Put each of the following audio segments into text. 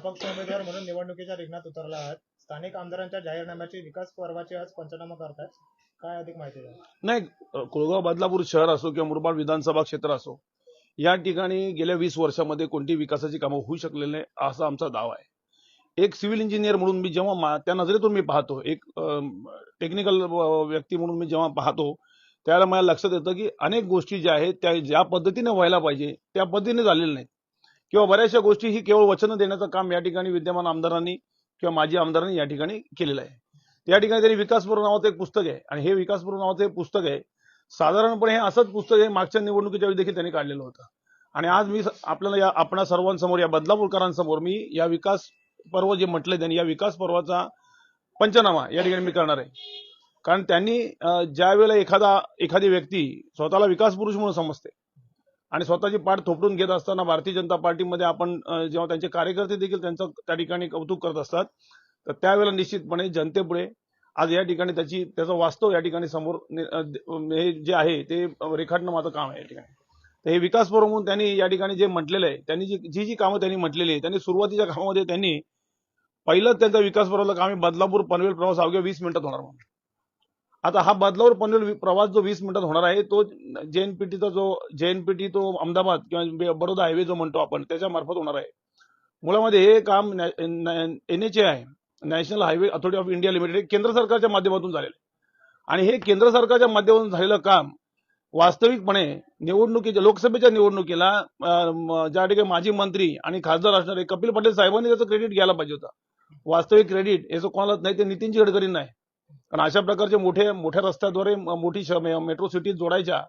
अपक्ष उमेदवार म्हणून निवडणुकीच्या रिंगणात उतरला आहात. स्थानिक आमदारांच्या जाहीरनाम्याची विकास पर्वाची आज पंचनामा करतात काय अधिक माहिती द्या नाही कुळगाव बदलापूर शहर असो किंवा मुरबाड विधानसभा क्षेत्र असो या ठिकाणी गेल्या वीस वर्षामध्ये कोणती विकासाची कामं होऊ शकलेली नाही असा आमचा दावा आहे. एक सिव्हिल इंजिनियर म्हणून मी जेव्हा त्या नजरेतून मी पाहतो एक टेक्निकल व्यक्ती म्हणून मी जेव्हा पाहतो त्यावेळेला मला लक्षात येतं की अनेक गोष्टी ज्या आहेत त्या ज्या पद्धतीने व्हायला पाहिजे त्या पद्धतीने झालेल्या नाहीत. किंवा बऱ्याचशा गोष्टी ही केवळ वचनं देण्याचं काम या ठिकाणी विद्यमान आमदारांनी किंवा माजी आमदारांनी या ठिकाणी केलेलं आहे. त्या ठिकाणी त्यांनी विकासपूर्व नावाचं एक पुस्तक आहे आणि हे विकासपूर्व नावाचं एक पुस्तक आहे. साधारणपणे हे असंच पुस्तक आहे मागच्या निवडणुकीच्या वेळी देखील त्यांनी काढलेलं होतं. आणि आज मी आपल्याला या आपणा सर्वांसमोर या बदलापूरकरांसमोर मी या विकास पर्व जे म्हटले त्यांनी या विकास पर्वाचा पंचनामा या ठिकाणी मी करणार आहे. कारण त्यांनी ज्या वेळेला एखादा एखादी व्यक्ती स्वतःला विकास पुरुष म्हणून समजते आणि स्वतःची पाठ थोपडून घेत असताना भारतीय जनता पार्टीमध्ये आपण जेव्हा त्यांचे कार्यकर्ते देखील त्यांचं त्या ठिकाणी कौतुक करत असतात तर त्यावेळेला निश्चितपणे जनतेपुढे आज या ठिकाणी त्याची त्याचं वास्तव या ठिकाणी समोर हे जे आहे ते रेखाटणं माझं काम आहे या ठिकाणी. तर हे विकास फोरम म्हणून त्यांनी या ठिकाणी जे म्हटलेलं आहे त्यांनी जी जी जी कामं त्यांनी म्हटलेली आहे त्यांनी सुरुवातीच्या कामामध्ये त्यांनी पहिलं त्यांचा विकास पर्वाचं काम आहे बदलापूर पनवेल प्रवास अवघ्या वीस मिनिटात होणार म्हणून. आता हा बदलावर पनवेल प्रवास जो वीस मिनिटात होणार आहे तो जेएनपीटीचा जो जेएनपीटी तो अहमदाबाद किंवा बडोदा हायवे जो म्हणतो आपण त्याच्या मार्फत होणार आहे. मुळामध्ये हे काम एन एच ए आहे national highway authority of India limited केंद्र सरकारच्या माध्यमातून झालेलं आहे. आणि हे केंद्र सरकारच्या माध्यमातून झालेलं काम वास्तविकपणे निवडणुकीच्या लोकसभेच्या निवडणुकीला ज्या ठिकाणी माजी मंत्री आणि खासदार असणारे कपिल पटेल साहेबांनी त्याचं क्रेडिट घ्यायला पाहिजे होता. वास्तविक क्रेडिट याचं कोणालाच नाही ते नितीनजी गडकरींना आहे. कारण अशा प्रकारचे मोठे मोठ्या रस्त्याद्वारे मोठी मेट्रो सिटी जोडायच्या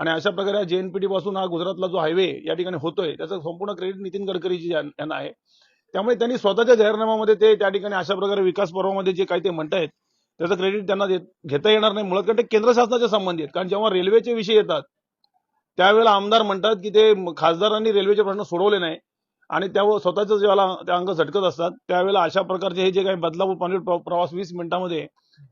आणि अशा प्रकारे जेएनपीटी पासून हा गुजरातला जो हायवे या ठिकाणी होतोय त्याचं संपूर्ण क्रेडिट नितीन गडकरीजी यांना आहे. त्यामुळे त्यांनी स्वतःच्या जाहीरनाम्यामध्ये ते त्या ठिकाणी अशा प्रकारे विकास पर्वामध्ये जे काही ते म्हणतायत त्याचं क्रेडिट त्यांना घेता येणार नाही. मुळात कारण ते केंद्र शासनाच्या संबंधित कारण जेव्हा रेल्वेचे विषय येतात त्यावेळेला आमदार म्हणतात की ते खासदारांनी रेल्वेचे प्रश्न सोडवले नाही आणि त्यावर स्वतःच ज्याला ते अंग झटकत असतात त्यावेळेला अशा प्रकारचे हे जे काही बदलापूर पाणी प्रवास वीस मिनिटांमध्ये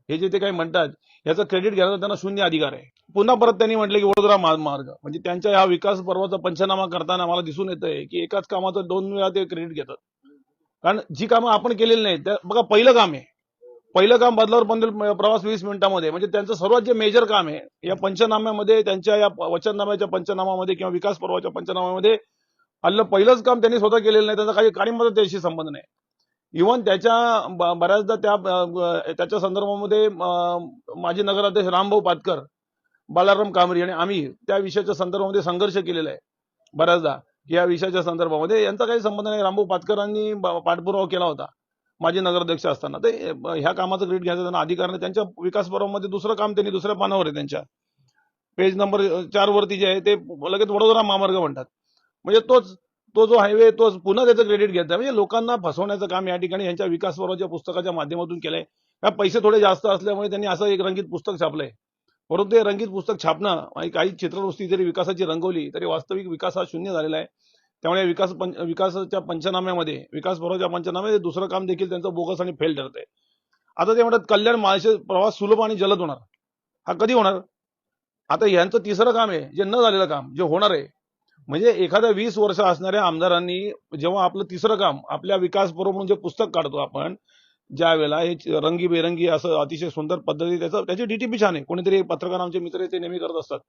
हे जे ते काही म्हणतात याचं क्रेडिट घ्यायचा त्यांना शून्य अधिकार आहे. पुन्हा परत त्यांनी म्हटलं की वडोदरा महामार्ग म्हणजे त्यांच्या या विकास पर्वाचा पंचनामा करताना मला दिसून येतंय की एकाच कामाचं दोन वेळा ते क्रेडिट घेतात. कारण जी कामं आपण केलेली नाही त्या बघा पहिलं काम आहे. पहिलं काम बदलावर पनवेल प्रवास वीस मिनिटामध्ये. म्हणजे त्यांचं सर्वात जे मेजर काम आहे या पंचनाम्यामध्ये त्यांच्या या वचननाम्याच्या पंचनामामध्ये किंवा विकास पर्वाच्या पंचनाम्यामध्ये आलं पहिलंच काम त्यांनी स्वतः केलेलं नाही त्याचा काही काळीमध्ये त्याशी संबंध नाही. इव्हन त्याच्या बऱ्याचदा त्या त्याच्या संदर्भामध्ये माजी नगराध्यक्ष रामभाऊ पातकर बालाराम कांबरी आणि आम्ही त्या विषयाच्या संदर्भामध्ये संघर्ष केलेला आहे. बऱ्याचदा या विषयाच्या संदर्भामध्ये यांचा काही संबंध नाही. रामभाऊ पातकरांनी पाठपुरावा केला होता माजी नगराध्यक्ष असताना. ते ह्या कामाचं क्रेडिट घ्यायचं त्यांना अधिकार नाही त्यांच्या विकास पर्वामध्ये दुसरं काम त्यांनी दुसऱ्या पानावर आहे त्यांच्या. पेज नंबर चार वरती जे आहे ते लगेच वडोदरा महामार्ग म्हणतात. म्हणजे तोच तो जो हायवे तो पुन्हा त्याचं क्रेडिट घेत आहे म्हणजे लोकांना फसवण्याचं काम या ठिकाणी यांच्या विकास पर्वाच्या पुस्तकाच्या माध्यमातून केलंय. का पैसे थोडे जास्त असल्यामुळे त्यांनी असं एक रंगीत पुस्तक छापलंय. परंतु ते रंगीत पुस्तक छापणं आणि काही चित्रवृत्ती जरी विकासाची रंगवली तरी वास्तविक विकास हा शून्य झालेला आहे. त्यामुळे विकास पंच विकासाच्या पंचनाम्यामध्ये विकास पर्वाच्या पंचनाम्यामध्ये दुसरं काम देखील त्यांचं बोगस आणि फेल ठरतंय. आता ते म्हणतात कल्याण माळशे प्रवास सुलभ आणि जलद होणार. हा कधी होणार? आता यांचं तिसरं काम आहे जे न झालेलं काम जे होणार आहे म्हणजे एखाद्या वीस वर्ष असणाऱ्या आमदारांनी जेव्हा आपलं तिसरं काम आपल्या विकास बरोबर म्हणून जे पुस्तक काढतो आपण ज्या वेळेला हे रंगीबेरंगी असं अतिशय सुंदर पद्धती त्याचं त्याची डीटीपी छान आहे. कोणीतरी पत्रकार आमचे मित्र ते नेहमी करत असतात.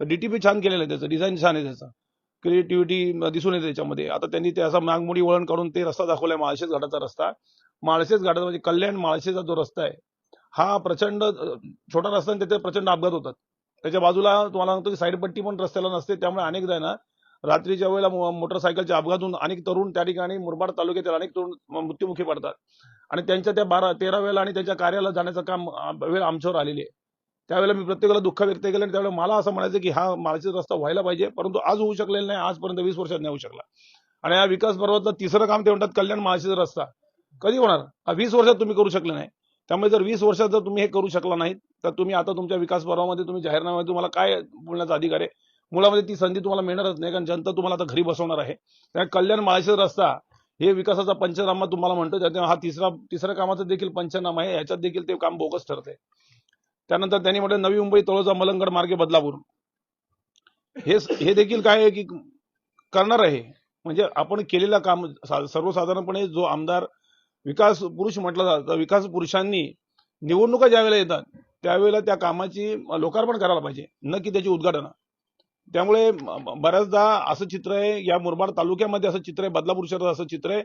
तर डीटीपी छान केलेलं आहे त्याचं डिझाईन छान आहे त्याचं. क्रिएटिव्हिटी दिसून येते त्याच्यामध्ये. आता त्यांनी ते असं नागमोडी वळण काढून ते रस्ता दाखवलाय माळशेज घाटाचा रस्ता. माळशेज घाटाचा म्हणजे कल्याण माळशेचा जो रस्ता आहे हा प्रचंड छोटा रस्ता आणि त्याचे प्रचंड अपघात होतात. त्याच्या बाजूला तुम्हाला सांगतो की साईड पट्टी पण रस्त्याला नसते त्यामुळे अनेकदा आहे ना रात्रीच्या वेळेला मोटरसायकलच्या अपघातून अनेक तरुण त्या ठिकाणी मुरबाड तालुक्यातील अनेक तरुण मृत्यूमुखी मृत्युमुखी पडतात. आणि त्यांच्या त्या बारा तेरा वेळेला आणि त्यांच्या कार्याला जाण्याचं काम वेळ आमच्यावर आलेली आहे. त्यावेळेला मी प्रत्येकाला दुःख व्यक्त केलं आणि त्यावेळेला मला असं म्हणायचं की हा माळशेज रस्ता व्हायला पाहिजे परंतु आज होऊ शकलेला नाही आजपर्यंत वीस वर्षात नाही होऊ शकला. आणि या विकास पर्वातलं तिसरं काम ते म्हणतात कल्याण माळशीचा रस्ता. कधी होणार? हा वीस वर्षात तुम्ही करू शकले नाही. त्यामुळे जर वीस वर्षात जर तुम्ही हे करू शकला नाही तर तुम्ही आता तुमच्या विकास पर्वामध्ये तुम्ही जाहीरनाम्यामध्ये तुम्हाला काय बोलण्याचा अधिकार आहे? मुळामध्ये ती संधी तुम्हाला मिळणारच नाही कारण जनता तुम्हाला आता घरी बसवणार आहे. त्यामुळे कल्याण माळशेज रस्ता हे विकासाचा पंचनामा तुम्हाला म्हणतो त्यामुळे हा तिसरा तिसऱ्या कामाचा देखील पंचनामा आहे याच्यात देखील ते काम बोगस ठरते त्यानंतर त्यांनी म्हटलं नवी मुंबई तळोजा मलंगड मार्गे बदलापूर हे हे देखील काय आहे की करणार आहे? म्हणजे आपण केलेलं काम सर्वसाधारणपणे जो आमदार विकास पुरुष म्हटला जातं विकास पुरुषांनी निवडणुका ज्यावेळेला येतात त्यावेळेला त्या कामाची लोकार्पण करायला पाहिजे न की त्याची उद्घाटन. त्यामुळे बऱ्याचदा असं चित्र आहे या मुरबाड तालुक्यामध्ये असं चित्र आहे बदलापूर शहरात असं चित्र आहे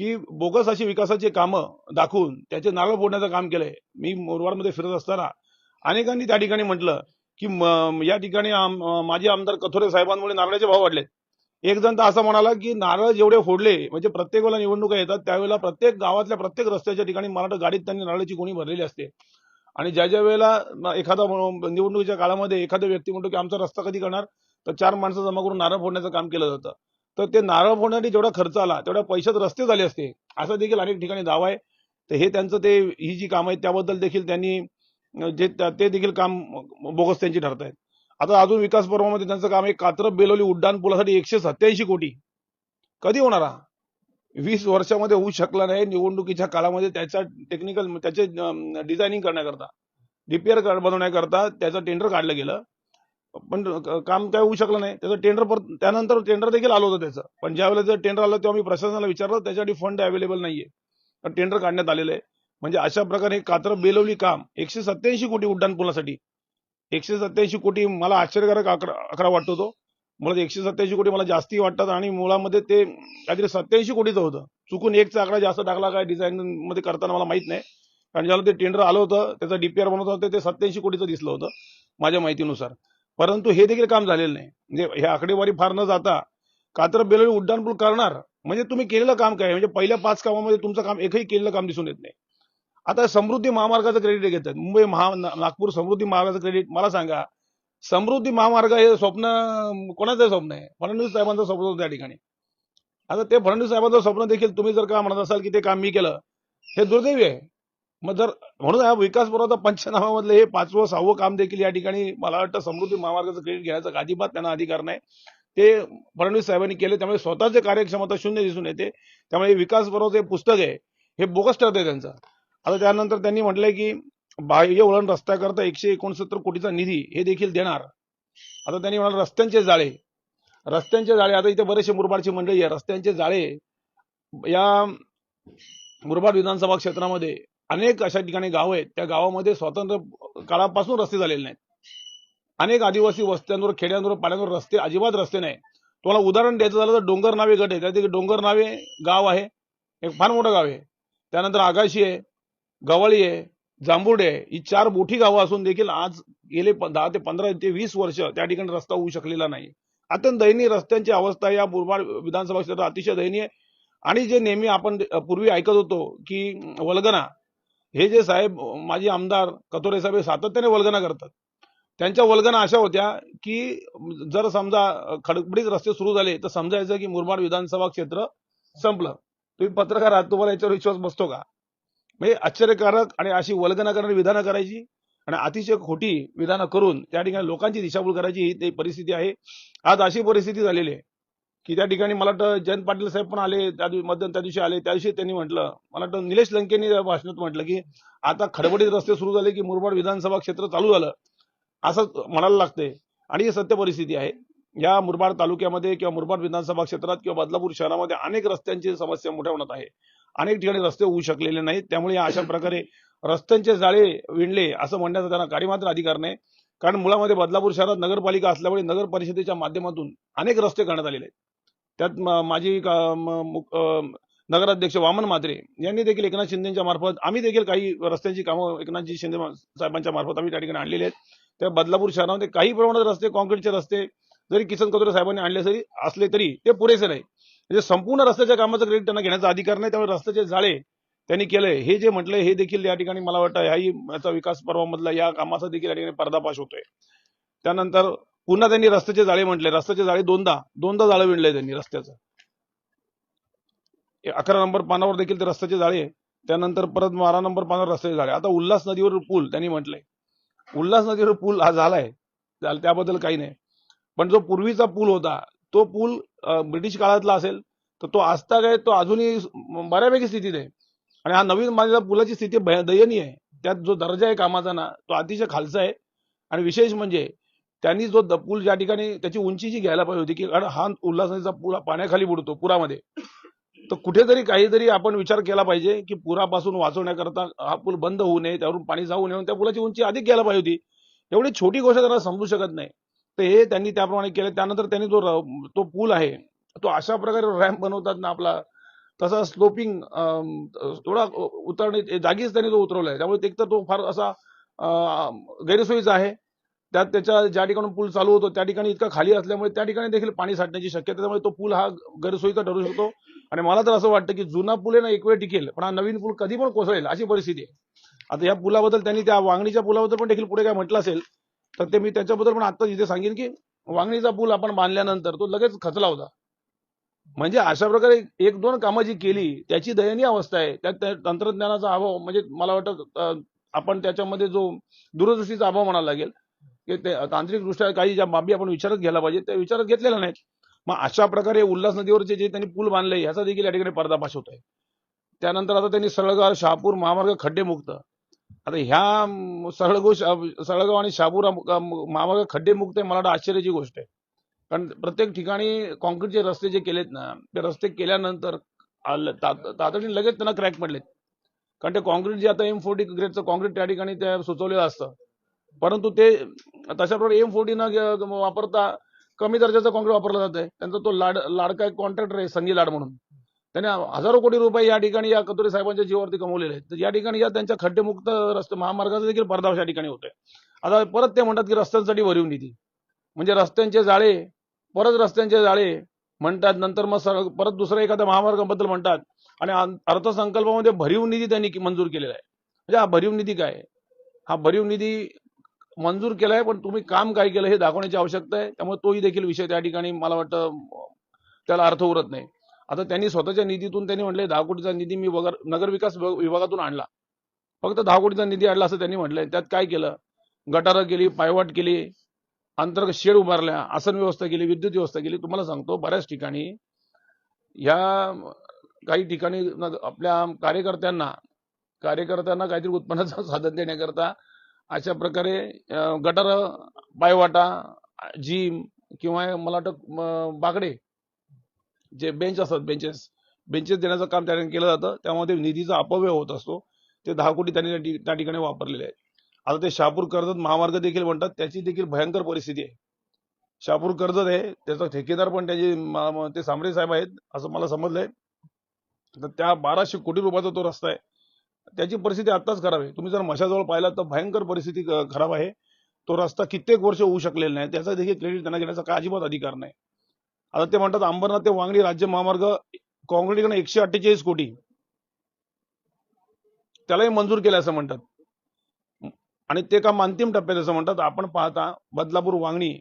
की बोगस अशी विकासाची कामं दाखवून त्याचे नारळ फोडण्याचं काम केलंय. मी मुरबाडमध्ये फिरत असताना अनेकांनी त्या ठिकाणी म्हटलं की या ठिकाणी माजी आमदार कथोरे साहेबांमुळे नारळाचे भाव वाढले एक जण तर असं म्हणाला की नारळ जेवढे फोडले म्हणजे प्रत्येक वेळेला निवडणुका येतात त्यावेळेला प्रत्येक गावातल्या प्रत्येक रस्त्याच्या ठिकाणी मराठा गाडीत त्यांनी नारळाची कोणी भरलेली असते. आणि ज्या ज्या वेळेला एखादा निवडणुकीच्या काळामध्ये एखादा व्यक्ती म्हणतो की आमचा रस्ता कधी करणार तर चार माणसं जमा करून नारळ फोडण्याचं काम केलं जातं. तर ते नारळ फोडण्यासाठी जेवढा खर्च आला तेवढ्या पैशात रस्ते झाले असते. असा देखील अनेक ठिकाणी दावा आहे. तर हे त्यांचं ते ही जी काम आहेत त्याबद्दल देखील त्यांनी जे ते देखील काम बोगस त्यांची ठरत आहेत आता अजून विकास पर्वामध्ये त्यांचं काम आहे कात्रप बेलोली उड्डाण पुलासाठी एकशे सत्याऐंशी कोटी. कधी होणार हा? वीस वर्षामध्ये होऊ शकला नाही निवडणुकीच्या काळामध्ये त्याचा टेक्निकल त्याचे डिझायनिंग करण्याकरता रिपेअर बनवण्याकरता त्याचं टेंडर काढलं गेलं. पण काम काय होऊ शकलं नाही. त्याचं टेंडर परत त्यानंतर टेंडर देखील आलं होतं त्याचं. पण ज्यावेळेला जर टेंडर आलं तेव्हा मी प्रशासनाला विचारलं त्याच्यासाठी फंड अवेलेबल नाहीये. तर टेंडर काढण्यात आलेलं आहे. म्हणजे अशा प्रकारे कात्र बेलवली काम एकशे सत्याऐंशी कोटी उड्डाणपुलासाठी एकशे सत्याऐंशी कोटी मला आश्चर्यकारक आकडा अकरा वाटतो तो. मला एकशे सत्याऐंशी कोटी मला जास्ती वाटतात आणि मुळामध्ये ते काहीतरी सत्याऐंशी कोटीचं होतं. चुकून एकचा आकडा जास्त टाकला काय डिझाईन मध्ये करताना मला माहीत नाही. कारण ज्याला ते टेंडर आलं होतं त्याचं डीपीआर बनवत होतं ते सत्याऐंशी कोटीचं दिसलं होतं माझ्या माहितीनुसार. परंतु हे देखील काम झालेलं नाही. म्हणजे हे आकडेवारी फार न जाता कात्र बेलोली उड्डाणपूल करणार म्हणजे तुम्ही केलेलं काम काय? म्हणजे पहिल्या पाच कामामध्ये तुमचं काम एकही केलेलं काम दिसून येत नाही. आता समृद्धी महामार्गाचं क्रेडिट घेतात. मुंबई महा नागपूर समृद्धी महामार्गाचं क्रेडिट मला सांगा. समृद्धी महामार्ग हे स्वप्न कोणाचं स्वप्न आहे? फडणवीस साहेबांचं स्वप्न होतं त्या ठिकाणी. आता ते फडणवीस साहेबांचं स्वप्न देखील तुम्ही जर का म्हणत असाल की ते काम मी केलं हे दुर्दैवी आहे. मग जर म्हणून हा विकास पुरवठा पंचनामामधलं हे पाचवं सहावं काम देखील या ठिकाणी मला वाटतं समृद्धी महामार्गाचं क्रेडिट घ्यायचा अजिबात त्यांना अधिकार नाही. ते फडणवीस साहेबांनी केले त्यामुळे स्वतःचे कार्यक्षमता शून्य दिसून येते. त्यामुळे विकास पर्वाचं हे पुस्तक आहे. हे बोगस ठरतंय त्यांचं. आता त्यानंतर त्यांनी म्हटलंय की बाह्य वळण रस्त्याकरता एकशे एकोणसत्तर कोटीचा निधी हे देखील देणार. आता त्यांनी म्हणाल रस्त्यांचे जाळे. रस्त्यांचे जाळे आता इथे बरेचसे मुरबाडची मंडळी आहे रस्त्यांचे जाळे या मुरबाड विधानसभा क्षेत्रामध्ये अनेक अशा ठिकाणी गाव आहेत. त्या गावामध्ये स्वातंत्र्य काळापासून रस्ते झालेले नाहीत. अनेक आदिवासी वस्त्यांवर खेड्यांवर पाड्यांवर रस्ते अजिबात रस्ते नाही तुम्हाला उदाहरण द्यायचं झालं तर डोंगर नावे गट आहे त्यात डोंगर नावे गाव आहे. एक फार मोठं गाव आहे. त्यानंतर आगाशी आहे गवळी आहे जांभुडे ही चार मोठी गावं असून देखील आज गेले दहा ते पंधरा ते वीस वर्ष त्या ठिकाणी रस्ता होऊ शकलेला नाही. अत्यंत दयनीय रस्त्यांची अवस्था या मुरबाड विधानसभा क्षेत्रात अतिशय दयनीय आणि जे नेहमी आपण पूर्वी ऐकत होतो की वल्गना हे जे साहेब माझे माजी आमदार कतोरे साहेब हे सातत्याने वल्गना करतात. त्यांच्या वल्गना अशा होत्या की जर समजा खडबडीत रस्ते सुरू झाले तर समजायचं की मुरबाड विधानसभा क्षेत्र संपलं. तुम्ही पत्रकार आहात तुम्हाला याच्यावर विश्वास बसतो का? म्हणजे आश्चर्यकारक आणि अशी वल्गना करणारी विधानं करायची आणि अतिशय खोटी विधानं करून त्या ठिकाणी लोकांची दिशाभूल करायची ही परिस्थिती आहे. आज अशी परिस्थिती झालेली आहे की त्या ठिकाणी मला वाटतं जयंत पाटील साहेब पण आले त्या दिवशी त्या दिवशी आले त्या दिवशी त्यांनी म्हटलं मला वाटतं निलेश लंकेंनी त्या भाषणात म्हटलं की आता खडबडीत रस्ते सुरू झाले की मुरबाड विधानसभा क्षेत्र चालू झालं. असं म्हणायला लागतंय. आणि ही सत्य परिस्थिती आहे. या मुरबाड तालुक्यामध्ये किंवा मुरबाड विधानसभा क्षेत्रात किंवा बदलापूर शहरामध्ये अनेक रस्त्यांची समस्या मोठ्या होणार आहे. अनेक ठिकाणी रस्ते होऊ शकलेले नाहीत. त्यामुळे अशा प्रकारे रस्त्यांचे जाळे विणले असं म्हणण्याचा त्यांना काही मात्र अधिकार नाही. कारण मुळामध्ये बदलापूर शहरात नगरपालिका असल्यामुळे नगर परिषदेच्या माध्यमातून अनेक रस्ते करण्यात आलेले आहेत. त्यात माझी माजी नगराध्यक्ष वामन म्हात्रे यांनी देखील एकनाथ शिंदेच्या मार्फत आम्ही देखील काही रस्त्यांची कामं एकनाथजी शिंदे साहेबांच्या मार्फत आम्ही त्या ठिकाणी आणलेली आहेत. त्या बदलापूर शहरामध्ये काही प्रमाणात रस्ते कॉन्क्रीटचे रस्ते जरी किसन कदोरे साहेबांनी आणले तरी असले तरी ते पुरेसे नाही म्हणजे संपूर्ण रस्त्याच्या कामाचं क्रेडिट त्यांना घेण्याचा अधिकार नाही त्यामुळे रस्त्याचे जाळे त्यांनी केलंय हे जे म्हटलंय हे देखील या ठिकाणी मला वाटतं ह्याही याचा विकास पर्वामधला या कामाचा देखील या ठिकाणी पर्दापाश होतोय. त्यानंतर पुन्हा त्यांनी रस्त्याचे जाळे म्हटले. रस्त्याचे जाळे दोनदा दोनदा जाळं विणलंय त्यांनी रस्त्याचं. अकरा नंबर पानावर देखील ते रस्त्याचे जाळे त्यानंतर परत बारा नंबर पानावर रस्त्याचे जाळे. आता उल्हास नदीवर पूल त्यांनी म्हटलंय. उल्हास नदीवर पूल हा झालाय. त्याबद्दल काही नाही. पण जो पूर्वीचा पूल होता तो पूल ब्रिटिश काळातला असेल तर तो आजता आहे तो अजूनही बऱ्यापैकी स्थितीत आहे. आणि हा नवीन माझ्या पुलाची स्थिती दयनीय आहे. त्यात जो दर्जा आहे कामाचा ना तो अतिशय खालचा आहे. आणि विशेष म्हणजे त्यांनी जो पूल ज्या ठिकाणी त्याची उंची जी घ्यायला पाहिजे होती की कारण हा उल्हासनेचा पूल पाण्याखाली बुडतो पुरामध्ये. तर कुठेतरी काहीतरी आपण विचार केला पाहिजे की पुरापासून वाचवण्याकरता हा पूल बंद होऊ नये त्यावरून पाणी जाऊ नये त्या पुलाची उंची अधिक घ्यायला पाहिजे होती. एवढी छोटी गोष्ट त्यांना समजू शकत नाही. तर हे त्यांनी त्याप्रमाणे केलं. त्यानंतर त्यांनी जो तो पूल आहे तो अशा प्रकारे रॅम्प बनवतात ना आपला. तसा स्लोपिंग थोडा उतरणे जागीच त्यांनी तो आहे. त्यामुळे एक तर तो फार असा गैरसोयीचा आहे. त्यात त्याच्या ज्या ठिकाणी पूल चालू होतो त्या ठिकाणी इतका खाली असल्यामुळे त्या ठिकाणी देखील पाणी साठण्याची शक्यता त्यामुळे तो पूल हा गैरसोयीचा ठरू शकतो. आणि मला तर असं वाटतं की जुना पूल आहे ना एक वेळ टिकेल पण हा नवीन पूल कधी पण कोसळेल अशी परिस्थिती आहे. आता या पुलाबद्दल त्यांनी त्या वांगणीच्या पुलाबद्दल पण देखील पुढे काय म्हटलं असेल तर ते मी त्याच्याबद्दल पण आता इथे सांगेन की वांगणीचा पूल आपण बांधल्यानंतर तो लगेच खचला होता. म्हणजे अशा प्रकारे एक दोन कामं जी केली त्याची दयनीय अवस्था आहे. त्यात त्या तंत्रज्ञानाचा अभाव म्हणजे मला वाटतं आपण त्याच्यामध्ये जो दूरदृष्टीचा अभाव म्हणायला लागेल की ते तांत्रिकदृष्ट्या काही ज्या बाबी आपण विचारत घ्यायला पाहिजे त्या विचारात घेतलेल्या नाहीत. मग अशा प्रकारे उल्हास नदीवरचे जे त्यांनी पूल बांधले ह्याचा देखील या ठिकाणी पर्दाफाश होत आहे त्यानंतर आता त्यांनी सरळगाव शहापूर महामार्ग खड्डेमुक्त आता ह्या अं, सळगाव शा- सळगाव आणि शाबूरा मामाग खड्डे मुक्त आहे मला वाटतं आश्चर्याची गोष्ट आहे. कारण प्रत्येक ठिकाणी कॉन्क्रीटचे रस्ते जे केलेत ना ते रस्ते केल्यानंतर तातडीने लगेच त्यांना क्रॅक पडलेत. कारण ते कॉन्क्रीट जे आता एम फोर्टी ग्रेडचं कॉन्क्रीट त्या ठिकाणी त्या सुचवलेलं असतं. परंतु ते तशाप्रमाणे एम फोर्टी न वापरता कमी दर्जाचं कॉन्क्रीट वापरलं जात आहे त्यांचा तो लाड लाडका कॉन्ट्रॅक्टर आहे संगी लाड म्हणून. त्याने हजारो कोटी रुपये या ठिकाणी या कतोरे साहेबांच्या जीवावरती कमवलेले आहेत. तर या ठिकाणी या त्यांच्या खड्डेमुक्त रस्ते महामार्गाचा देखील पर्दाफाश या ठिकाणी होतोय. आता परत ते म्हणतात की रस्त्यांसाठी भरीव निधी म्हणजे रस्त्यांचे जाळे परत रस्त्यांचे जाळे म्हणतात नंतर मग परत दुसऱ्या एखाद्या महामार्गाबद्दल म्हणतात. आणि अर्थसंकल्पामध्ये भरीव निधी त्यांनी मंजूर केलेला आहे. म्हणजे हा भरीव निधी काय आहे? हा भरीव निधी मंजूर केलाय पण तुम्ही काम काय केलं हे दाखवण्याची आवश्यकता आहे. त्यामुळे तोही देखील विषय त्या ठिकाणी मला वाटतं त्याला अर्थ उरत नाही. आता त्यांनी स्वतःच्या निधीतून त्यांनी म्हटले दहा कोटीचा निधी मी वगर नगर विकास विभागातून आणला. फक्त दहा कोटीचा निधी आणला असं त्यांनी म्हटलंय. त्यात काय केलं? गटारं केली पायवाट केली अंतर्गत शेड उभारल्या आसन व्यवस्था केली विद्युत व्यवस्था केली. तुम्हाला सांगतो बऱ्याच ठिकाणी ह्या काही ठिकाणी आपल्या कार्यकर्त्यांना कार्यकर्त्यांना काहीतरी उत्पन्नाचं साधन देण्याकरता अशा प्रकारे गटार पायवाटा जिम किंवा मला वाटतं बाकडे जे बेंच असतात बेंचेस बेंचेस देण्याचं काम त्या ठिकाणी केलं जातं. त्यामध्ये निधीचा अपव्यय होत असतो. ते दहा कोटी त्यांनी त्या ठिकाणी वापरलेले आहेत. आता ते शहापूर कर्जत महामार्ग देखील म्हणतात त्याची देखील भयंकर परिस्थिती आहे. शहापूर कर्जत आहे त्याचा ठेकेदार पण त्याचे ते सांबरे साहेब आहेत असं मला समजलंय. तर त्या बाराशे कोटी रुपयाचा तो रस्ता आहे. त्याची परिस्थिती आत्ताच खराब आहे. तुम्ही जर मशाजवळ पाहिला तर भयंकर परिस्थिती खराब आहे. तो रस्ता कित्येक वर्ष होऊ शकलेला नाही. त्याचा देखील क्रेडिट त्यांना घेण्याचा काय अजिबात अधिकार नाही. आता ते म्हणतात अंबरनाथ ते वांगणी राज्य महामार्ग काँक्रीटकडे एकशे अठ्ठेचाळीस कोटी. त्यालाही मंजूर केलं असं म्हणतात. आणि ते काम अंतिम टप्प्यात असं म्हणतात. आपण पाहता बदलापूर वांगणी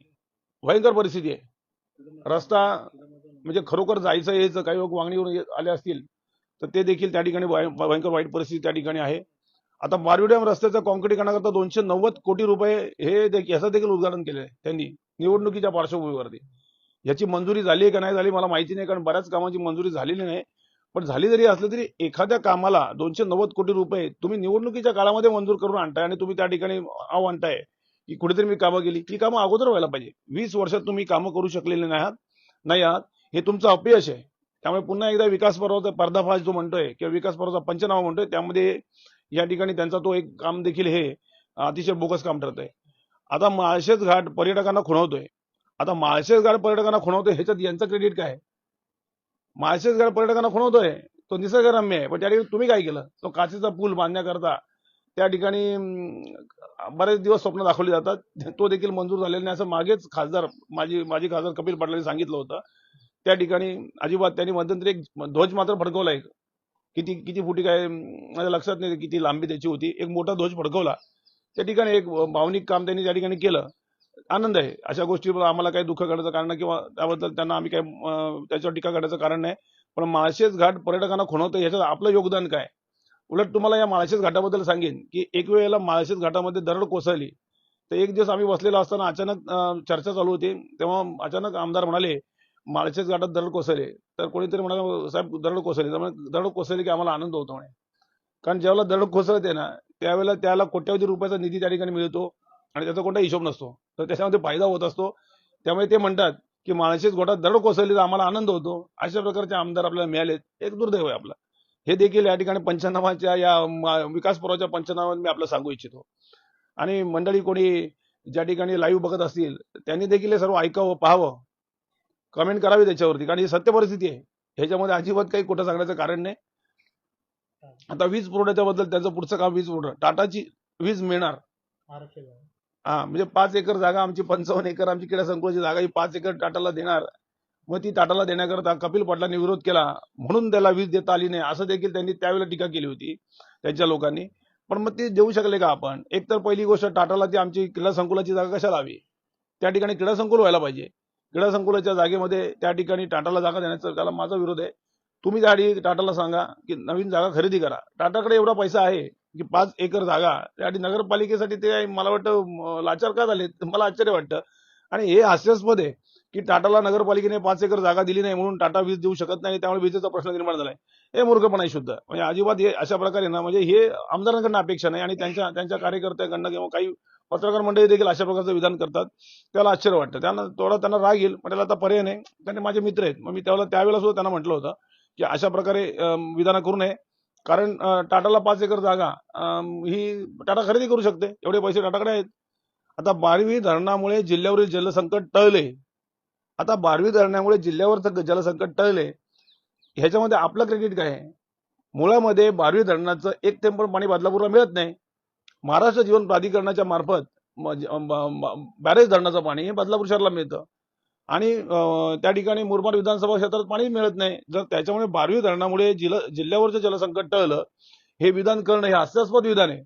भयंकर परिस्थिती आहे. रस्ता म्हणजे खरोखर जायचं यायचं काही लोक वांगणीवरून आले असतील तर ते देखील त्या ठिकाणी भयंकर वाईट परिस्थिती त्या ठिकाणी आहे. आता बारवी डॅम रस्त्याचं कॉन्क्रीटीकरणाकरता दोनशे नव्वद कोटी रुपये हे देखील याचं देखील उद्घाटन केलं आहे त्यांनी निवडणुकीच्या पार्श्वभूमीवरती. याची मंजुरी झाली आहे का नाही झाली मला माहिती नाही कारण बऱ्याच कामाची मंजुरी झालेली नाही. पण झाली जरी असलं तरी एखाद्या कामाला दोनशे नव्वद कोटी रुपये तुम्ही निवडणुकीच्या काळामध्ये मंजूर करून आणताय आणि तुम्ही त्या ठिकाणी आव आणताय की कुठेतरी मी कामं केली ही कामं अगोदर व्हायला पाहिजे. वीस वर्षात तुम्ही कामं करू शकलेले नाही आहात नाही आहात हे तुमचं अपयश आहे. त्यामुळे पुन्हा एकदा विकास पर्वाचा पर्दाफाश जो म्हणतोय किंवा विकास पर्वाचा पंचनामा म्हणतोय त्यामध्ये या ठिकाणी त्यांचा तो एक काम देखील हे अतिशय बोगस काम ठरत आहे आता माळशेज घाट पर्यटकांना खुणवतोय. आता माळशेज पर्यटकांना खुणवतोय ह्याच्यात यांचं क्रेडिट काय? आहे? माळशेज पर्यटकांना खुणवतोय तो निसर्गरम्य आहे. पण त्या ठिकाणी तुम्ही काय केलं? तो काचेचा पूल बांधण्याकरता त्या ठिकाणी बरेच दिवस स्वप्न दाखवली जातात. तो देखील मंजूर झालेला नाही असं मागेच खासदार माजी माजी खासदार कपिल पाटलांनी सांगितलं होतं. त्या ठिकाणी अजिबात त्यांनी मध्यंतरी एक ध्वज मात्र फडकवला एक. किती किती फुटी काय माझ्या लक्षात नाही किती लांबी त्याची होती. एक मोठा ध्वज फडकवला. त्या ठिकाणी एक भावनिक काम त्यांनी त्या ठिकाणी केलं. आनंद आहे. अशा गोष्टीवर आम्हाला काही दुःख करण्याचं कारण नाही किंवा त्याबद्दल त्यांना आम्ही काही त्याच्यावर टीका करण्याचं कारण नाही. पण माळशेज घाट पर्यटकांना खुणवतं याच्यात आपलं योगदान काय? उलट तुम्हाला या माळशेज घाटाबद्दल सांगेन की एक वेळेला माळशेज घाटामध्ये दरड कोसळली. तर एक दिवस आम्ही बसलेला असताना अचानक चर्चा चालू होती. तेव्हा अचानक आमदार म्हणाले माळशेज घाटात दरड कोसळले. तर कोणीतरी म्हणाले साहेब दरड कोसळली. त्यामुळे दरड कोसळली की आम्हाला आनंद होतो. म्हणे. कारण ज्यावेळेला दरड कोसळते ना त्यावेळेला त्याला कोट्यावधी रुपयाचा निधी त्या ठिकाणी मिळतो आणि त्याचा कोणता हिशोब नसतो. तर त्याच्यामध्ये फायदा होत असतो. त्यामुळे ते म्हणतात की माळशेज गोटात दरड कोसळली तर आम्हाला आनंद होतो. अशा प्रकारचे आमदार आपल्याला मिळाले एक दुर्दैव आहे आपला. हे देखील या ठिकाणी पंचनामाच्या या विकास पुरावाच्या पंचनामात मी आपलं सांगू इच्छितो. आणि मंडळी कोणी ज्या ठिकाणी लाईव्ह बघत असतील त्यांनी देखील हे सर्व ऐकावं पाहावं. कमेंट करावी त्याच्यावरती. कारण ही सत्य परिस्थिती आहे. ह्याच्यामध्ये अजिबात काही कुठं सांगण्याचं कारण नाही. आता वीज पुरवठ्याच्या बद्दल त्यांचं पुढचं काम वीज पुरवठा. टाटाची वीज मिळणार. हा म्हणजे पाच एकर जागा आमची पंचावन्न एकर आमची क्रीडा संकुलाची जागा ही पाच एकर टाटाला देणार. मग ती टाटाला देण्याकरता कपिल पाटलांनी विरोध केला म्हणून त्याला वीज देता आली नाही असं देखील त्यांनी त्यावेळेला टीका केली होती त्यांच्या लोकांनी. पण मग ते देऊ शकले का आपण? एक तर पहिली गोष्ट टाटाला ती आमची क्रीडा संकुलाची जागा कशाला हवी? त्या ठिकाणी क्रीडा संकुल व्हायला पाहिजे. क्रीडा संकुलाच्या जागेमध्ये त्या ठिकाणी टाटाला जागा देण्याचा त्याला माझा विरोध आहे. तुम्ही त्या टाटाला सांगा की नवीन जागा खरेदी करा. टाटाकडे एवढा पैसा आहे की पाच एकर जागा त्यासाठी नगरपालिकेसाठी ते मला वाटतं लाचार का झाले? मला आश्चर्य वाटतं. आणि हे हास्यास्पद आहे की टाटाला नगरपालिकेने पाच एकर जागा दिली नाही म्हणून टाटा वीज देऊ शकत नाही त्यामुळे विजेचा प्रश्न निर्माण झालाय. हे मूर्खपणा आहे शुद्ध. म्हणजे अजिबात हे अशा प्रकारे ना म्हणजे हे आमदारांकडनं अपेक्षा नाही आणि त्यांच्या त्यांच्या कार्यकर्त्यांकडनं किंवा काही पत्रकार मंडळी देखील अशा प्रकारचं विधान करतात. त्याला आश्चर्य वाटतं. त्यांना थोडा त्यांना राग येईल पण त्याला आता पर्याय नाही. त्यांनी माझे मित्र आहेत. मग मी त्यावेळेला त्यावेळेला सुद्धा त्यांना म्हटलं होतं की अशा प्रकारे विधानं करू नये. कारण टाटाला पाच एकर जागा ही टाटा खरेदी करू शकते. एवढे पैसे टाटाकडे आहेत. आता बारवी धरणामुळे जिल्ह्यावरील जलसंकट टळले. आता बारवी धरणामुळे जिल्ह्यावरचं जलसंकट टळले. ह्याच्यामध्ये आपलं क्रेडिट काय? आहे मुळामध्ये बारवी धरणाचं एक थेंब पण पाणी बदलापूरला मिळत नाही. महाराष्ट्र जीवन प्राधिकरणाच्या मार्फत बॅरेज धरणाचं पाणी हे बदलापूर शहराला मिळतं. आणि अं, त्या ठिकाणी मुरमाड विधानसभा क्षेत्रात पाणी मिळत नाही. जर त्याच्यामुळे बारवी धरणामुळे जिल्हा जिल्ह्यावरचं जलसंकट टळलं हे विधान करणं हे हास्यास्पद विधान आहे.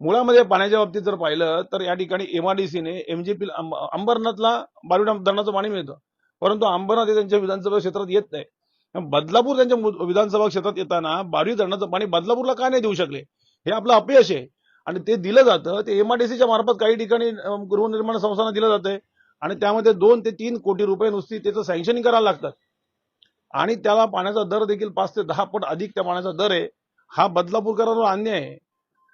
मुळामध्ये पाण्याच्या बाबतीत जर पाहिलं तर या ठिकाणी एमआरडीसीने एमजीपी अंबरनाथला बारवी धरणाचं पाणी मिळतं. परंतु अंबरनाथ हे त्यांच्या विधानसभा क्षेत्रात येत नाही. बदलापूर त्यांच्या विधानसभा क्षेत्रात येताना बारवी धरणाचं पाणी बदलापूरला का नाही देऊ शकले? हे आपलं अपयश आहे. आणि ते दिलं जातं ते एमआरडीसीच्या मार्फत काही ठिकाणी गृहनिर्माण संस्थांना दिलं जातं आणि त्यामध्ये दोन ते तीन कोटी रुपये नुसती त्याचं सँक्शनिंग करायला लागतात. आणि त्याला पाण्याचा दर देखील पाच ते दहा पट अधिक त्या पाण्याचा दर आहे. हा बदलापूरकरांवर अन्याय आहे.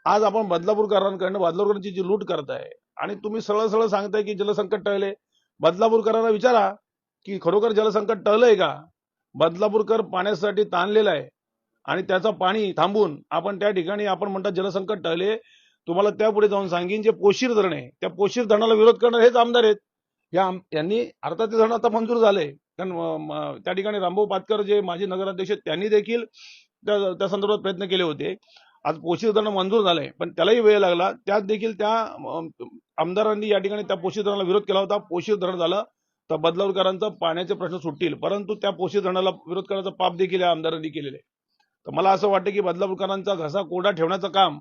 आज आपण बदलापूरकरांकडनं बदलापूरकरांची जी लूट करताय आणि तुम्ही सरळ सरळ सांगताय की जलसंकट टळले. बदलापूरकरांना विचारा की खरोखर जलसंकट टळलंय का? बदलापूरकर पाण्यासाठी ताणलेला आहे आणि त्याचं पाणी थांबून आपण त्या ठिकाणी आपण म्हणतात जलसंकट टळले. तुम्हाला त्यापुढे जाऊन सांगेन जे पोशीर धरण आहे. त्या पोशीर धरणाला विरोध करणार हेच आमदार आहेत. या आम- यांनी अर्थात ते धरण आता मंजूर झाले. कारण त्या ठिकाणी रामभाऊ पाटकर जे माजी नगराध्यक्ष आहेत, त्यांनी देखील त्या त्या संदर्भात प्रयत्न केले होते. आज पोषित धरण मंजूर झालंय पण त्यालाही वेळ लागला. त्यात देखील त्या आमदारांनी या ठिकाणी त्या पोषित धरणाला विरोध केला होता. पोषित धरण झालं तर बदलापूरकरांचा पाण्याचे प्रश्न सुटतील. परंतु त्या पोषित धरणाला विरोध करण्याचा पाप देखील या आमदारांनी केलेले आहे. तर मला असं वाटतं की बदलापूरकरांचा घसा कोरडा ठेवण्याचं काम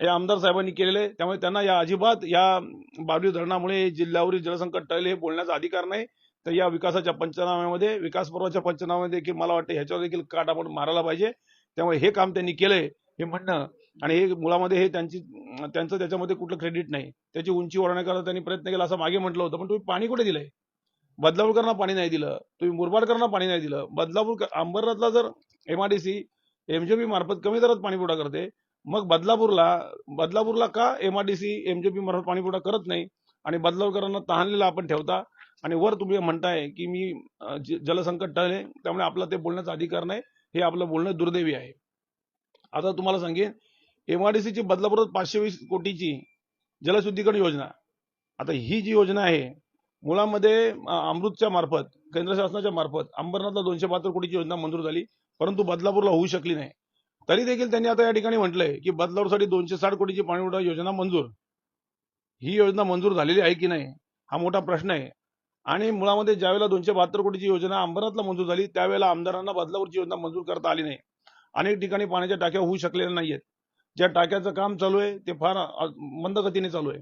या आमदार साहेबांनी केलेले. त्यामुळे त्यांना या अजिबात या बारवी धरणामुळे जिल्ह्यावरील जलसंकट टळले हे बोलण्याचा अधिकार नाही. तर या विकासाच्या पंचनाम्यामध्ये विकास पर्वाच्या पंचनाम्यामध्ये देखील मला वाटतं ह्याच्यावर देखील काट आपण मारायला पाहिजे. त्यामुळे हे काम त्यांनी केलंय हे म्हणणं आणि हे मुळामध्ये हे त्यांची त्यांचं त्याच्यामध्ये कुठलं क्रेडिट नाही. त्याची उंची वाढवण्याकरता त्यांनी प्रयत्न केला असं मागे म्हटलं होतं. पण तुम्ही पाणी कुठे दिलंय? बदलापूरकरांना पाणी नाही दिलं. तुम्ही मुरबाडकरांना पाणी नाही दिलं. बदलापूर अंबरनाथला जर एमआरडीसी एमजेपी मार्फत कमी दरात पाणी पुरवठा करते मग बदलापूरला बदलापूरला का एमआरडीसी एमजेपी मार्फत पाणीपुरा करत नाही? आणि बदलापूरकरांना तहानलेला आपण ठेवता? आणि वर तुम्ही म्हणताय की मी जलसंकट टळले त्यामुळे आपला ते बोलण्याचा अधिकार नाही हे आपलं बोलणं दुर्दैवी आहे. आता तुम्हाला सांगेन एमआरडीसीची बदलापूरात पाचशे वीस कोटीची जलशुद्धीकरण योजना. आता ही जी योजना आहे मुळामध्ये अमृतच्या मार्फत केंद्र शासनाच्या मार्फत अंबरनाथला दोनशे बहात्तर कोटीची योजना मंजूर झाली परंतु बदलापूरला होऊ शकली नाही. तरी देखील त्यांनी आता या ठिकाणी म्हटलंय की बदलावसाठी दोनशे साठ कोटीची पाणीपुरवठा योजना मंजूर. ही योजना मंजूर झालेली आहे की नाही हा मोठा प्रश्न आहे. आणि मुळामध्ये ज्यावेळेला दोनशे बहात्तर कोटीची योजना अंबरनाथला मंजूर झाली त्यावेळेला आमदारांना बदलावरची योजना मंजूर करता आली नाही. अनेक ठिकाणी पाण्याच्या टाक्या होऊ शकलेल्या नाहीयेत. ज्या टाक्याचं काम चालू आहे ते फार मंद गतीने चालू आहे.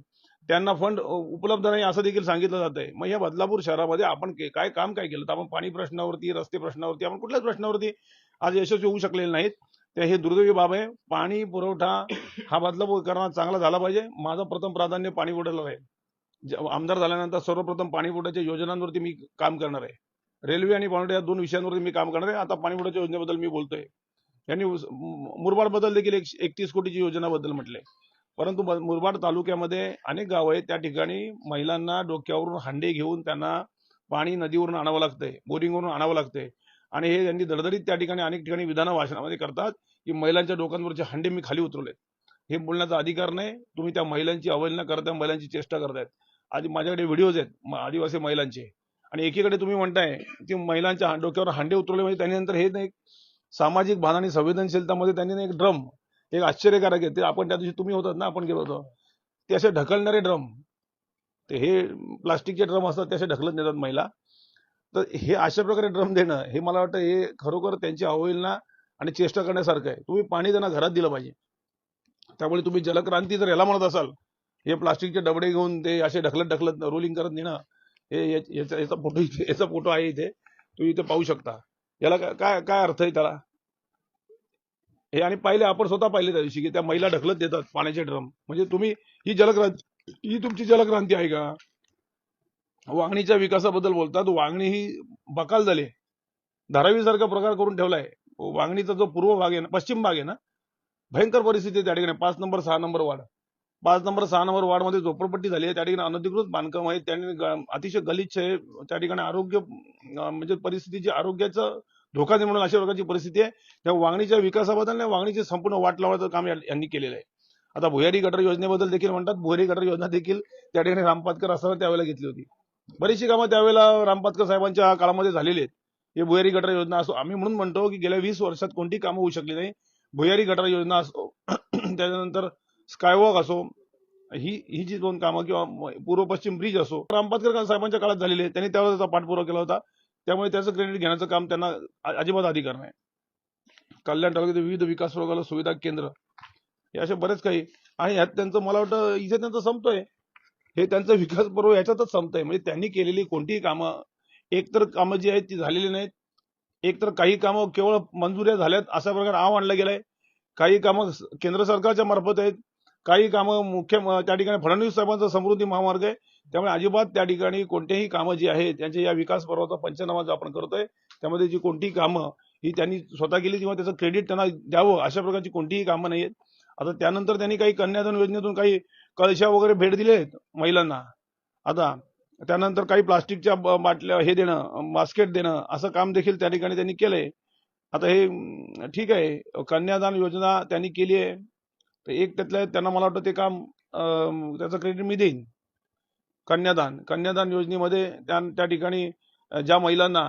त्यांना फंड उपलब्ध नाही असं देखील सांगितलं जात आहे. मग या बदलापूर शहरामध्ये आपण काय काम काय केलं? तर आपण पाणी प्रश्नावरती रस्ते प्रश्नावरती आपण कुठल्याच प्रश्नावरती आज यशस्वी होऊ शकलेले नाहीत. तर हे दुर्दैवी बाब आहे. पाणी पुरवठा हा बदलापूर करणं चांगला झाला पाहिजे. माझं प्रथम प्राधान्य पाणी पुरवठ्याला आहे. आमदार झाल्यानंतर सर्वप्रथम पाणी पुरवठ्याच्या योजनांवरती मी काम करणार आहे. रेल्वे आणि पाणी या दोन विषयांवरती मी काम करणार आहे. आता पाणी पुरवठ्याच्या योजनेबद्दल मी बोलतोय. यांनी मुरबाडबद्दल देखील एकतीस कोटीची योजनाबद्दल म्हटले. परंतु मुरबाड तालुक्यामध्ये अनेक गाव आहेत. त्या ठिकाणी महिलांना डोक्यावरून हांडे घेऊन त्यांना पाणी नदीवरून आणावं लागतंय. बोरिंगवरून आणावं लागतंय. आणि हे त्यांनी दडदडीत त्या ठिकाणी अनेक ठिकाणी विधान भाषणामध्ये करतात की महिलांच्या डोक्यांवरचे हांडे मी खाली उतरवलेत. हे बोलण्याचा अधिकार नाही. तुम्ही त्या महिलांची अवहेलना करताय महिलांची चेष्टा करतायत. आधी माझ्याकडे व्हिडिओज आहेत आदिवासी महिलांचे. आणि एकीकडे तुम्ही म्हणताय की महिलांच्या डोक्यावर हांडे उतरवले म्हणजे त्यांनी नंतर हे नाही सामाजिक भान आणि संवेदनशीलतामध्ये त्यांनी एक ड्रम एक आश्चर्यकारक आहे. ते आपण त्या दिवशी तुम्ही होतात ना आपण गेलो होतो. ते असे ढकलणारे ड्रम. ते हे प्लास्टिकचे ड्रम असतात ते असे ढकलत नेतात महिला. तर हे अशा प्रकारे ड्रम देणं हे मला वाटतं हे खरोखर त्यांची अवहेलना आणि चेष्टा करण्यासारखं आहे. तुम्ही पाणी त्यांना घरात दिलं पाहिजे. त्यामुळे तुम्ही जलक्रांती जर याला म्हणत असाल हे प्लास्टिकचे डबडे घेऊन ते असे ढकलत ढकलत रोलिंग करत नेणं हे याचा याचा फोटो इथे याचा फोटो आहे इथे. तुम्ही इथे पाहू शकता. याला काय काय काय अर्थ आहे त्याला? हे आणि पाहिले आपण स्वतः पाहिले त्या दिवशी की त्या महिला ढकलत देतात पाण्याचे ड्रम. म्हणजे तुम्ही ही जलक्रांती ही तुमची जलक्रांती आहे का? वांगणीच्या विकासाबद्दल बोलतात. वांगणी ही बकाल झाली धारावी सारखा प्रकार करून ठेवलाय वांगणीचा जो पूर्व भाग आहे ना पश्चिम भाग आहे ना भयंकर परिस्थिती आहे त्या ठिकाणी. पाच नंबर सहा नंबर वार्ड पाच नंबर सहा नंबर वार्डमध्ये झोपडपट्टी झाली आहे. त्या ठिकाणी अनधिकृत बांधकाम आहे. त्याने अतिशय गलिच्छ आहे. त्या ठिकाणी आरोग्य म्हणजे परिस्थितीची आरोग्याचा धोका निर्माण अशा प्रकारची परिस्थिती आहे. त्या वांगणीच्या विकासाबद्दल नाही संपूर्ण वाट लावण्याचं काम यांनी केलेलं आहे. आता भुयारी गटर योजनेबद्दल देखील म्हणतात. भुयारी गटर योजना देखील त्या ठिकाणी रामपातकर असताना त्यावेळेला घेतली होती. बरीचशी कामं त्यावेळेला रामपातकर साहेबांच्या काळामध्ये झालेली आहेत. हे भुयारी गटर योजना असो आम्ही म्हणून म्हणतो की गेल्या वीस वर्षात कोणती कामं होऊ शकली नाही. भुयारी गटार योजना असो त्याच्यानंतर स्कायवॉक असो ही ही जी दोन कामं किंवा पूर्व पश्चिम ब्रिज असो रामपातकर साहेबांच्या काळात झालेली आहे त्यांनी त्यावेळेला त्याचा पाठपुरावा केला होता. त्यामुळे त्याचं क्रेडिट घेण्याचं काम त्यांना अजिबात अधिकार नाही. कल्याण तालुक्यात विविध विकास प्रकल्प सुविधा केंद्र हे असे बरेच काही. आणि यात त्यांचं मला वाटतं इथे त्यांचं संपतोय. हे त्यांचं विकास बरोबर याच्यातच आहे म्हणजे त्यांनी केलेली कोणतीही कामं एकतर कामं जी आहेत ती झालेली नाहीत. एकतर काही कामं केवळ मंजुऱ्या झाल्यात अशा प्रकारे आव आणलं गेलंय. काही कामं केंद्र सरकारच्या मार्फत आहेत. काही कामं मुख्य म- त्या ठिकाणी फडणवीस साहेबांचा समृद्धी महामार्ग आहे. त्यामुळे अजिबात त्या ठिकाणी कोणतेही कामं जी आहेत त्यांच्या या विकास पर्वाचा पंचनामा जो आपण करतोय त्यामध्ये जी कोणतीही कामं ही त्यांनी स्वतः केली किंवा त्याचं क्रेडिट त्यांना द्यावं अशा प्रकारची कोणतीही कामं नाही आहेत आता त्यानंतर त्यांनी काही कन्यादान योजनेतून काही कळशा वगैरे भेट दिले आहेत महिलांना. आता त्यानंतर काही प्लास्टिकच्या ब- बाटल्या हे देणं बास्केट देणं असं काम देखील त्या ठिकाणी त्यांनी केलंय. आता हे ठीक आहे. कन्यादान योजना त्यांनी केली आहे. तर एक त्यातल्या त्यांना मला वाटतं ते काम त्याचं क्रेडिट मी देईन. कन्यादान कन्यादान योजनेमध्ये त्या त्या ठिकाणी ज्या महिलांना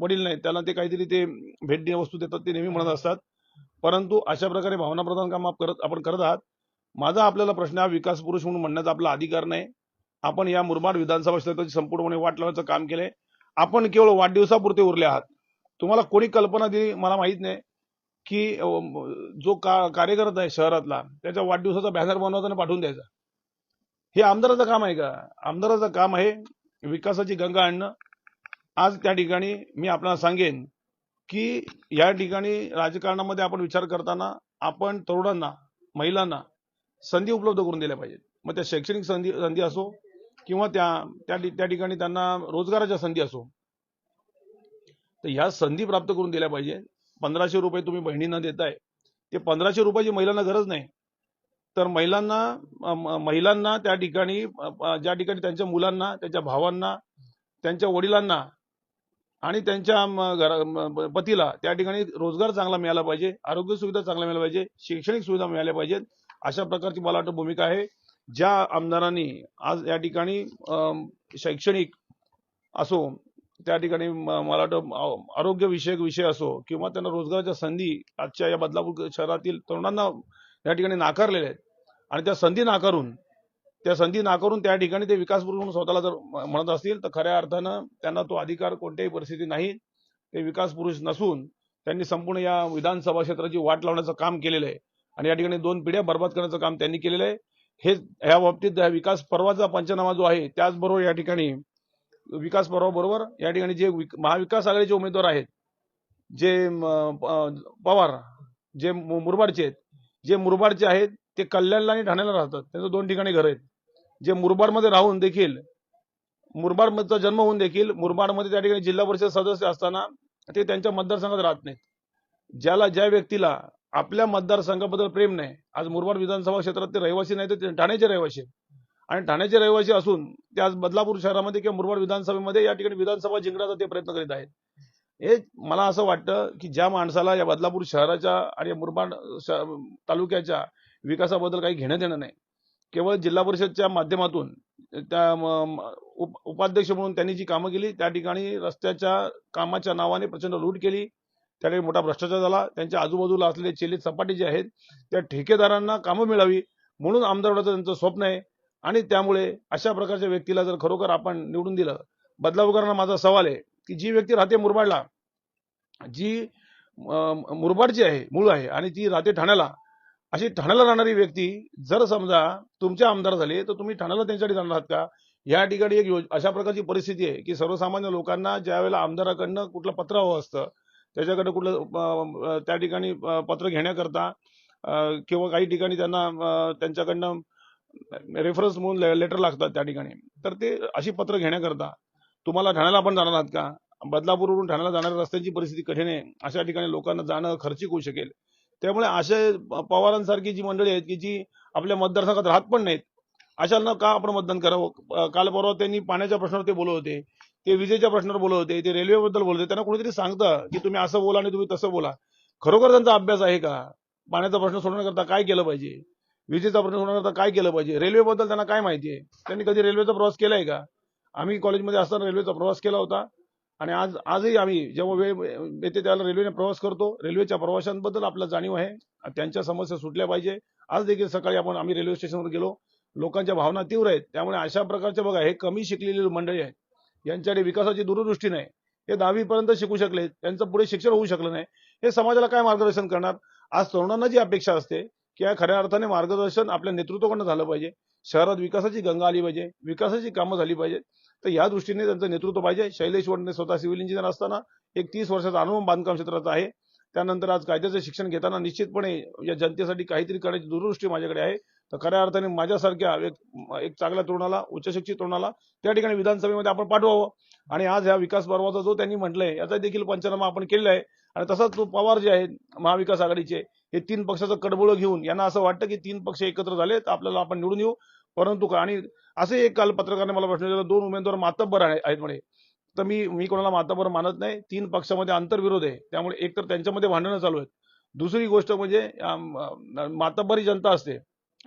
वडील नाहीत त्यांना ते काहीतरी ते भेट देण्या वस्तू देतात ते नेहमी म्हणत असतात. परंतु अशा प्रकारे भावना प्रधान काम करत आपण करत आहात. माझा आपल्याला प्रश्न हा विकास पुरुष म्हणून म्हणण्याचा आपला अधिकार नाही. आपण या मुरबाड विधानसभा क्षेत्राची संपूर्णपणे वाट लावण्याचं काम केलंय. आपण केवळ वाढदिवसापुरते उरले आहात. तुम्हाला कोणी कल्पना दिली मला माहीत नाही की जो का कार्यकर्ता आहे शहरातला त्याच्या वाढदिवसाचा बॅनर बनवायचा आणि पाठवून द्यायचा. हे आमदाराचं काम आहे का? आमदाराचं काम आहे विकासाची गंगा आणणं. आज त्या ठिकाणी मी आपल्याला सांगेन की या ठिकाणी राजकारणामध्ये आपण विचार करताना आपण तरुणांना महिलांना संधी उपलब्ध करून दिल्या पाहिजेत. मग त्या शैक्षणिक संधी संधी असो किंवा त्या त्या ठिकाणी त्यांना रोजगाराच्या संधी असो तर ह्या संधी प्राप्त करून दिल्या पाहिजे. पंधराशे रुपये तुम्ही बहिणींना देताय ते पंधराशे रुपयाची महिलांना गरज नाही. तर महिलांना महिलांना त्या ठिकाणी ज्या ठिकाणी त्यांच्या मुलांना त्यांच्या भावांना त्यांच्या वडिलांना आणि त्यांच्या घरा पतीला त्या ठिकाणी रोजगार चांगला मिळाला पाहिजे आरोग्य सुविधा चांगल्या मिळाल्या पाहिजे शैक्षणिक सुविधा मिळाल्या पाहिजेत अशा प्रकारची मला वाटतं भूमिका आहे. ज्या आमदारांनी आज या ठिकाणी शैक्षणिक असो त्या ठिकाणी मला वाटतं आरोग्यविषयक विषय असो किंवा त्यांना रोजगाराच्या संधी आजच्या या बदलापूर शहरातील तरुणांना या ठिकाणी नाकारलेल्या आहेत. आणि त्या संधी नाकारून त्या संधी नाकारून त्या ठिकाणी ते विकास म्हणून स्वतःला जर म्हणत असतील तर खऱ्या अर्थानं त्यांना तो अधिकार कोणत्याही परिस्थिती नाही. ते विकास पुरुष नसून त्यांनी संपूर्ण या विधानसभा क्षेत्राची वाट लावण्याचं काम केलेलं आहे. आणि या ठिकाणी दोन पिढ्या बर्बाद करण्याचं काम त्यांनी केलेलं आहे. हे ह्या बाबतीत ह्या विकास पर्वाचा पंचनामा जो आहे त्याचबरोबर या ठिकाणी विकास पर्वाबरोबर या ठिकाणी जे विक- महाविकास आघाडीचे उमेदवार आहेत जे प- पवार जे मु- मुरबाडचे आहेत जे मुरबाडचे आहेत ते कल्याणला आणि ठाण्याला राहतात. त्यांचं दोन ठिकाणी घर आहेत. जे मुरबाडमध्ये राहून देखील मुरबाडचा जन्म होऊन देखील मुरबाडमध्ये त्या ठिकाणी जिल्हा परिषद सदस्य असताना ते त्यांच्या मतदारसंघात राहत नाहीत. ज्याला ज्या व्यक्तीला आपल्या मतदारसंघाबद्दल प्रेम नाही आज मुरबाड विधानसभा क्षेत्रात ते रहिवासी नाही तर ते ठाण्याचे रहिवासी आणि ठाण्याचे रहिवासी असून ते आज बदलापूर शहरामध्ये किंवा मुरबाड विधानसभेमध्ये या ठिकाणी विधानसभा जिंकण्याचा ते प्रयत्न करीत आहेत. हे मला असं वाटतं की ज्या माणसाला या बदलापूर शहराच्या आणि मुरबाड तालुक्याच्या विकासाबद्दल काही घेणं देणं नाही. केवळ जिल्हा परिषदच्या माध्यमातून त्या म- उप- उपाध्यक्ष म्हणून त्यांनी जी कामं केली त्या ठिकाणी रस्त्याच्या कामाच्या नावाने प्रचंड लूट केली. त्या मोठा भ्रष्टाचार झाला. त्यांच्या आजूबाजूला असलेले चेले सपाटी जे आहेत त्या ठेकेदारांना कामं मिळावी म्हणून आमदारवाडाचं त्यांचं स्वप्न आहे. आणि त्यामुळे अशा प्रकारच्या व्यक्तीला जर खरोखर आपण निवडून दिलं बदलावकरांना माझा सवाल आहे की जी व्यक्ती राहते मुरबाडला जी मुरबाड मुरबाडची आहे मूळ आहे आणि ती राहते ठाण्याला अशी ठाण्याला राहणारी व्यक्ती जर समजा तुमचे आमदार झाले तर तुम्ही ठाण्याला त्यांच्यासाठी जाणार आहात का? या ठिकाणी एक अशा प्रकारची परिस्थिती आहे की सर्वसामान्य लोकांना ज्या वेळेला आमदाराकडनं कुठलं पत्र हवं असतं त्याच्याकडे कुठलं त्या ठिकाणी पत्र घेण्याकरता किंवा काही ठिकाणी त्यांना त्यांच्याकडनं रेफरन्स म्हणून लेटर लागतात त्या ठिकाणी तर ते अशी पत्र घेण्याकरता तुम्हाला ठाण्याला आपण जाणार आहात का? बदलापूरवरून ठाण्याला जाणाऱ्या रस्त्यांची परिस्थिती कठीण आहे अशा ठिकाणी लोकांना जाणं खर्चिक होऊ शकेल. त्यामुळे असे पवारांसारखी जी मंडळी आहेत की जी आपल्या मतदारसंघात राहत पण नाहीत अशांना का आपण मतदान करावं? काल परवा त्यांनी पाण्याच्या प्रश्नावर ते बोलत होते ते विजेच्या प्रश्नावर बोलत होते ते रेल्वेबद्दल बोलत होते त्यांना कोणीतरी सांगतं की तुम्ही असं बोला आणि तुम्ही तसं बोला. खरोखर त्यांचा अभ्यास आहे का? पाण्याचा प्रश्न सोडवण्याकरता काय केलं पाहिजे? विजेचा प्रश्न सोडवण्याकरता काय केलं पाहिजे? रेल्वेबद्दल त्यांना काय माहिती आहे? त्यांनी कधी रेल्वेचा प्रवास केलाय का? आम्ही कॉलेजमध्ये असताना रेल्वेचा प्रवास केला होता. आणि आज आजही आम्ही जेव्हा वेळ येते त्यावेळेला रेल्वेने प्रवास करतो. रेल्वेच्या प्रवाशांबद्दल आपला जाणीव आहे. त्यांच्या समस्या सुटल्या पाहिजे. आज देखील सकाळी आपण आम्ही रेल्वे स्टेशनवर गेलो. लोकांच्या भावना तीव्र आहेत. त्यामुळे अशा प्रकारचे बघा हे कमी शिकलेली मंडळी आहेत. यांच्याकडे विकासाची दूरदृष्टी नाही. हे दहावीपर्यंत शिकू शकले. त्यांचं पुढे शिक्षण होऊ शकलं नाही. हे समाजाला काय मार्गदर्शन करणार? आज तरुणांना जी अपेक्षा असते की या खऱ्या अर्थाने मार्गदर्शन आपल्या नेतृत्वाकडनं झालं पाहिजे. शहरात विकासाची गंगा आली पाहिजे. विकासाची कामं झाली पाहिजेत. तर या दृष्टीने त्यांचं नेतृत्व पाहिजे. शैलेश वडणे स्वतः सिव्हिल इंजिनियर असताना एक तीस वर्षाचा अनुभव बांधकाम क्षेत्राचा आहे. त्यानंतर आज कायद्याचं शिक्षण घेताना निश्चितपणे या जनतेसाठी काहीतरी करण्याची दूरदृष्टी माझ्याकडे आहे. तर खऱ्या अर्थाने माझ्यासारख्या एक एक चांगल्या तरुणाला उच्चशिक्षित तरुणाला त्या ठिकाणी विधानसभेमध्ये आपण पाठवावं. आणि आज ह्या विकास पर्वाचा जो त्यांनी म्हटलंय याचा देखील पंचनामा आपण केलेला आहे. आणि तसाच तो पवार जे आहेत महाविकास आघाडीचे हे तीन पक्षाचं कडबोळं घेऊन यांना असं वाटतं की तीन पक्ष एकत्र झाले तर आपल्याला आपण निवडून येऊ. परंतु का- आणि असे एक काल पत्रकाराने मला प्रश्न विचारला दोन उमेदवार मातब्बर आहे- आहेत म्हणे. तर मी मी कोणाला मातब्बर मानत नाही. तीन पक्षामध्ये आंतरविरोध आहे. त्यामुळे एक तर त्यांच्यामध्ये भांडणं चालू आहेत. दुसरी गोष्ट म्हणजे मातब्बरी जनता असते.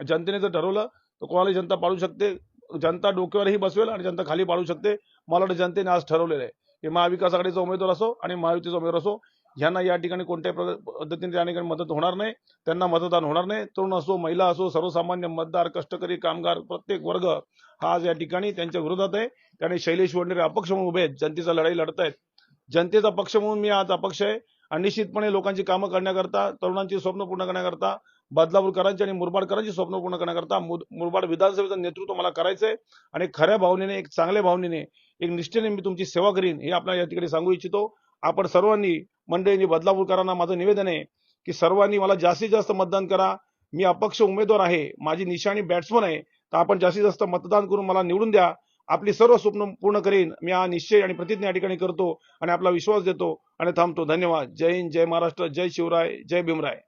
जनतेने जर ठरवलं तर कोणालाही जनता पाडू शकते. जनता डोक्यावरही बसवेल आणि जनता खाली पाडू शकते. मला वाटतं जनतेने आज ठरवलेलं आहे. की महाविकास आघाडीचा उमेदवार असो आणि महायुतीचा उमेदवार असो यांना या ठिकाणी कोणत्याही पद्धतीने त्या ठिकाणी मदत होणार नाही. त्यांना मतदान होणार नाही. तरुण असो महिला असो सर्वसामान्य मतदार कष्टकरी कामगार प्रत्येक वर्ग हा आज या ठिकाणी त्यांच्या विरोधात आहे. त्याने शैलेश वंडेरे अपक्ष म्हणून उभे आहेत. जनतेचा लढाई लढतायत जनतेचा पक्ष म्हणून मी आज अपक्ष आहे. आणि निश्चितपणे लोकांची कामं करण्याकरता तरुणांची स्वप्न पूर्ण करण्याकरता बदलापूरकरांची आणि मुरबाडकरांची स्वप्न पूर्ण करण्याकरता मुर- मुरबाड विधानसभेचं नेतृत्व मला करायचं आहे आणि खऱ्या भावनेने एक चांगल्या भावनेने एक निष्ठेने मी तुमची सेवा करीन हे आपल्याला या ठिकाणी सांगू इच्छितो. आपण सर्वांनी मंडळींनी बदलापूरकरांना माझं निवेदन आहे की सर्वांनी मला जास्तीत जास्त मतदान करा. मी अपक्ष उमेदवार आहे माझी निशाणी बॅट्समन आहे तर आपण जास्तीत जास्त मतदान करून मला निवडून द्या. आपली सर्व स्वप्न पूर्ण करीन. मी हा निश्चय आणि प्रतिज्ञा या ठिकाणी करतो आणि आपला विश्वास देतो. आणि थांबतो. धन्यवाद. जय हिंद जय महाराष्ट्र जय शिवराय जय भीमराय.